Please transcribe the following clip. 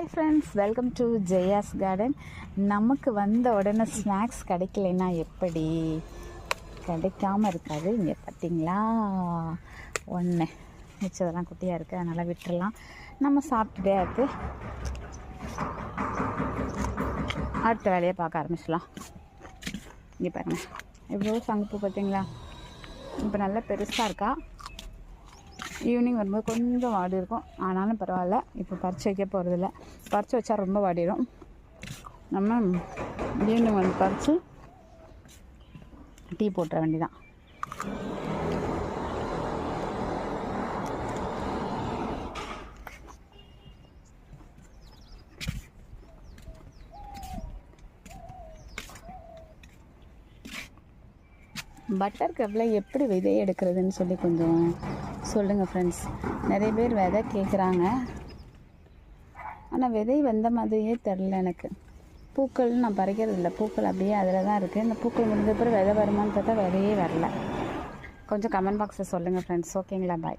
Hi friends welcome to Jaya's garden நமக்கு வந்த உடனே ஸ்நாக்ஸ் கிடைக்கலைன்னா எப்படி? கிடைக்காம இருக்காது. இங்கே பார்த்தீங்களா ஒன்று மிச்சதெல்லாம் குட்டியாக இருக்குது அதனால் விட்டுறலாம். நம்ம சாப்பிட்டுட்டே இருக்கு. அடுத்த வேலையை பார்க்க ஆரம்பிச்சிடலாம். இங்கே பாருங்கள் எவ்வளோ சங்குப்பூ பார்த்தீங்களா இப்போ நல்லா பெருசாக இருக்கா? ஈவினிங் வரும்போது கொஞ்சம் வாடி இருக்கும் ஆனாலும் பரவாயில்ல. இப்போ பறிச்சு வைக்க போகிறதில்ல பறிச்சு வச்சா ரொம்ப வாடிடும் நம்ம ஈவினிங் வந்து பறித்து டீ போட்டுற வேண்டிதான். பட்டர் கப்பில் எப்படி விதை எடுக்கிறதுன்னு சொல்லி கொஞ்சம் சொல்லுங்கள் ஃப்ரெண்ட்ஸ் நிறைய பேர் விதை கேட்குறாங்க ஆனால் விதை வந்த மாதிரியே தெரில எனக்கு. பூக்கள் நான் பறிக்கிறது இல்லை. பூக்கள் அப்படியே அதில் தான் இருக்குது இந்த பூக்கள் முடிஞ்ச பிறகு விதை வருமானு பார்த்தா விதையே வரல. கொஞ்சம் கமெண்ட் பாக்ஸில் சொல்லுங்கள் ஃப்ரெண்ட்ஸ் ஓகேங்களா பாய்